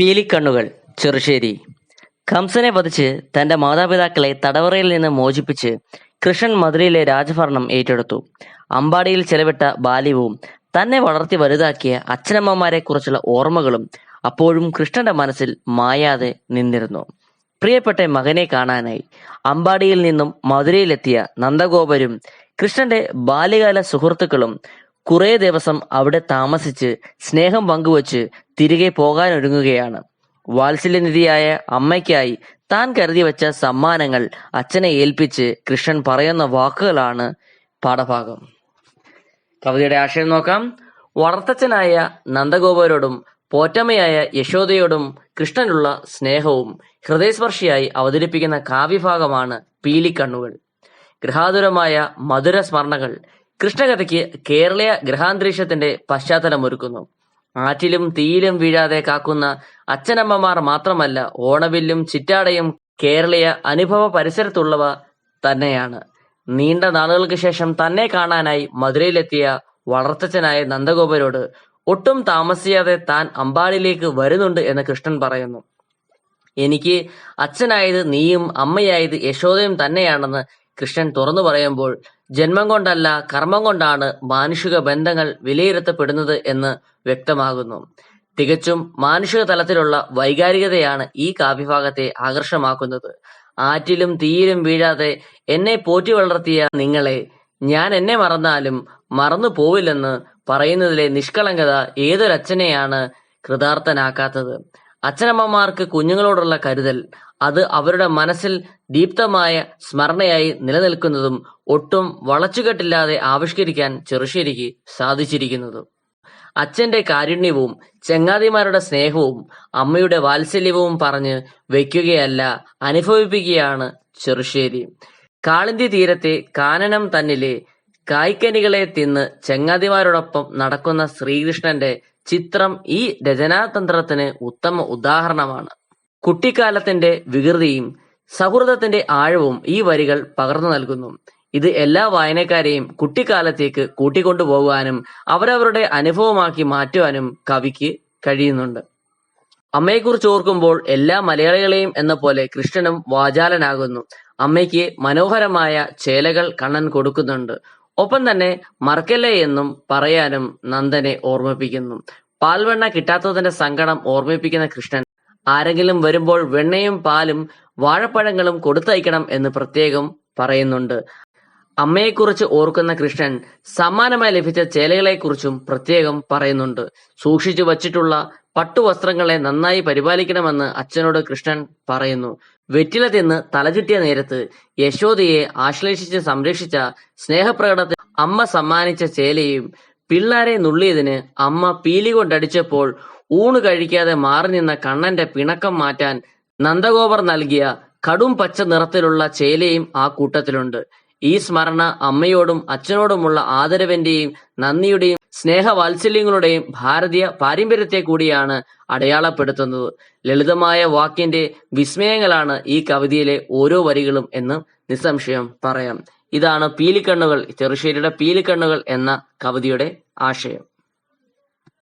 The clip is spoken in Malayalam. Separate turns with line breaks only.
പീലിക്കണ്ണുകൾ ചെറുശ്ശേരി. കംസനെ വധിച്ച് തന്റെ മാതാപിതാക്കളെ തടവറയിൽ നിന്ന് മോചിപ്പിച്ച് കൃഷ്ണൻ മധുരയിലെ രാജഭരണം ഏറ്റെടുത്തു. അമ്പാടിയിൽ ചെലവിട്ട ബാല്യവും തന്നെ വളർത്തി വലുതാക്കിയ അച്ഛനമ്മമാരെ കുറിച്ചുള്ള ഓർമ്മകളും അപ്പോഴും കൃഷ്ണന്റെ മനസ്സിൽ മായാതെ നിന്നിരുന്നു. പ്രിയപ്പെട്ട മകനെ കാണാനായി അമ്പാടിയിൽ നിന്നും മധുരയിലെത്തിയ നന്ദഗോപരും കൃഷ്ണന്റെ ബാല്യകാല സുഹൃത്തുക്കളും കുറേ ദിവസം അവിടെ താമസിച്ച് സ്നേഹം പങ്കുവച്ച് തിരികെ പോകാനൊരുങ്ങുകയാണ്. വാത്സല്യനിധിയായ അമ്മയ്ക്കായി താൻ കരുതി വെച്ച സമ്മാനങ്ങൾ അച്ഛനെ ഏൽപ്പിച്ച് കൃഷ്ണൻ പറയുന്ന വാക്കുകളാണ് പാഠഭാഗം. കവിതയുടെ ആശയം നോക്കാം. വളർത്തച്ഛനായ നന്ദഗോപരോടും പോറ്റമ്മയായ യശോദയോടും കൃഷ്ണനുള്ള സ്നേഹവും ഹൃദയസ്പർശിയായി അവതരിപ്പിക്കുന്ന കാവ്യഭാഗമാണ് പീലിക്കണ്ണുകൾ. ഗൃഹാതുരമായ മധുര സ്മരണകൾ കൃഷ്ണകഥയ്ക്ക് കേരളീയ പശ്ചാത്തലം ഒരുക്കുന്നു. ആറ്റിലും തീയിലും വീഴാതെ കാക്കുന്ന അച്ഛനമ്മമാർ മാത്രമല്ല ഓണവില്ലും ചിറ്റാടയും കേരളീയ അനുഭവ പരിസരത്തുള്ളവ തന്നെയാണ്. നീണ്ട നാളുകൾക്ക് ശേഷം തന്നെ കാണാനായി മധുരയിലെത്തിയ വളർത്തച്ഛനായ നന്ദഗോപരോട് ഒട്ടും താമസിയാതെ താൻ അമ്പാടിയിലേക്ക് വരുന്നുണ്ട് എന്ന് കൃഷ്ണൻ പറയുന്നു. എനിക്ക് അച്ഛനായത് നീയും അമ്മയായത് യശോദയും തന്നെയാണെന്ന് കൃഷ്ണൻ തുറന്നു പറയുമ്പോൾ ജന്മം കൊണ്ടല്ല കർമ്മം കൊണ്ടാണ് മാനുഷിക ബന്ധങ്ങൾ വിലയിരുത്തപ്പെടുന്നത് എന്ന് വ്യക്തമാകുന്നു. തികച്ചും മാനുഷിക തലത്തിലുള്ള വൈകാരികതയാണ് ഈ കാവ്യഭാഗത്തെ ആകർഷമാക്കുന്നത്. ആറ്റിലും തീയിലും വീഴാതെ എന്നെ പോറ്റി വളർത്തിയ നിങ്ങളെ ഞാൻ എന്നെ മറന്നാലും മറന്നു പോവില്ലെന്ന് പറയുന്നതിലെ നിഷ്കളങ്കത ഏതൊരച്ഛനെയാണ് കൃതാർത്ഥനാക്കാത്തത്? അച്ഛനമ്മമാർക്ക് കുഞ്ഞുങ്ങളോടുള്ള കരുതൽ അത് അവരുടെ മനസ്സിൽ ദീപ്തമായ സ്മരണയായി നിലനിൽക്കുന്നതും ഒട്ടും വളച്ചുകെട്ടില്ലാതെ ആവിഷ്കരിക്കാൻ ചെറുശ്ശേരിക്ക് സാധിച്ചിരിക്കുന്നതും. അച്ഛന്റെ കാരുണ്യവും ചെങ്ങാതിമാരുടെ സ്നേഹവും അമ്മയുടെ വാത്സല്യവും പറഞ്ഞ് വയ്ക്കുകയല്ല അനുഭവിപ്പിക്കുകയാണ് ചെറുശ്ശേരി. കാളിന്തി തീരത്തെ കാനനം തന്നിലെ കായ്ക്കനികളെ തിന്ന് ചെങ്ങാതിമാരോടൊപ്പം നടക്കുന്ന ശ്രീകൃഷ്ണന്റെ ചിത്രം ഈ രചനാതന്ത്രത്തിന് ഉത്തമ ഉദാഹരണമാണ്. കുട്ടിക്കാലത്തിന്റെ വികൃതിയും സൗഹൃദത്തിന്റെ ആഴവും ഈ വരികൾ പകർന്നു നൽകുന്നു. ഇത് എല്ലാ വായനക്കാരെയും കുട്ടിക്കാലത്തേക്ക് കൂട്ടിക്കൊണ്ടുപോകാനും അവരവരുടെ അനുഭവമാക്കി മാറ്റുവാനും കവിക്ക് കഴിയുന്നുണ്ട്. അമ്മയെക്കുറിച്ച് ഓർക്കുമ്പോൾ എല്ലാ മലയാളികളെയും എന്ന പോലെ കൃഷ്ണനും വാചാലനാകുന്നു. അമ്മയ്ക്ക് മനോഹരമായ ചേലകൾ കണ്ണൻ കൊടുക്കുന്നുണ്ട്. ഒപ്പം തന്നെ മറക്കല്ലേ എന്നും പറയാനും നന്ദനെ ഓർമ്മിപ്പിക്കുന്നു. പാൽവെണ്ണ കിട്ടാത്തതിന്റെ സങ്കടം ഓർമ്മിപ്പിക്കുന്ന കൃഷ്ണൻ ആരെങ്കിലും വരുമ്പോൾ വെണ്ണയും പാലും വാഴപ്പഴങ്ങളും കൊടുത്തയക്കണം എന്ന് പ്രത്യേകം പറയുന്നുണ്ട്. അമ്മയെക്കുറിച്ച് ഓർക്കുന്ന കൃഷ്ണൻ സമ്മാനമായി ലഭിച്ച ചേലകളെക്കുറിച്ചും പ്രത്യേകം പറയുന്നുണ്ട്. സൂക്ഷിച്ചു വച്ചിട്ടുള്ള പട്ടുവസ്ത്രങ്ങളെ നന്നായി പരിപാലിക്കണമെന്ന് അച്ഛനോട് കൃഷ്ണൻ പറയുന്നു. വെറ്റില തിന്ന് തലചുറ്റിയ നേരത്ത് യശോദയെ ആശ്ലേഷിച്ച് സംരക്ഷിച്ച സ്നേഹപ്രകടത്തിൽ അമ്മ സമ്മാനിച്ച ചേലയും പിള്ളാരെ നുള്ളിയതിന് അമ്മ പീലി കൊണ്ടടിച്ചപ്പോൾ ഊണ് കഴിക്കാതെ മാറി നിന്ന കണ്ണന്റെ പിണക്കം മാറ്റാൻ നന്ദഗോപർ നൽകിയ കടും പച്ച നിറത്തിലുള്ള ചേലയും ആ കൂട്ടത്തിലുണ്ട്. ഈ സ്മരണ അമ്മയോടും അച്ഛനോടുമുള്ള ആദരവിന്റെയും നന്ദിയുടെയും സ്നേഹവാത്സല്യങ്ങളുടെയും ഭാരതീയ പാരമ്പര്യത്തെ കൂടിയാണ് അടയാളപ്പെടുത്തുന്നത്. ലളിതമായ വാക്കിന്റെ വിസ്മയങ്ങളാണ് ഈ കവിതയിലെ ഓരോ വരികളും എന്ന് നിസ്സംശയം പറയാം. ഇതാണ് പീലിക്കണ്ണുകൾ ചെറുശ്ശേരിയുടെ പീലിക്കണ്ണുകൾ എന്ന കവിതയുടെ ആശയം.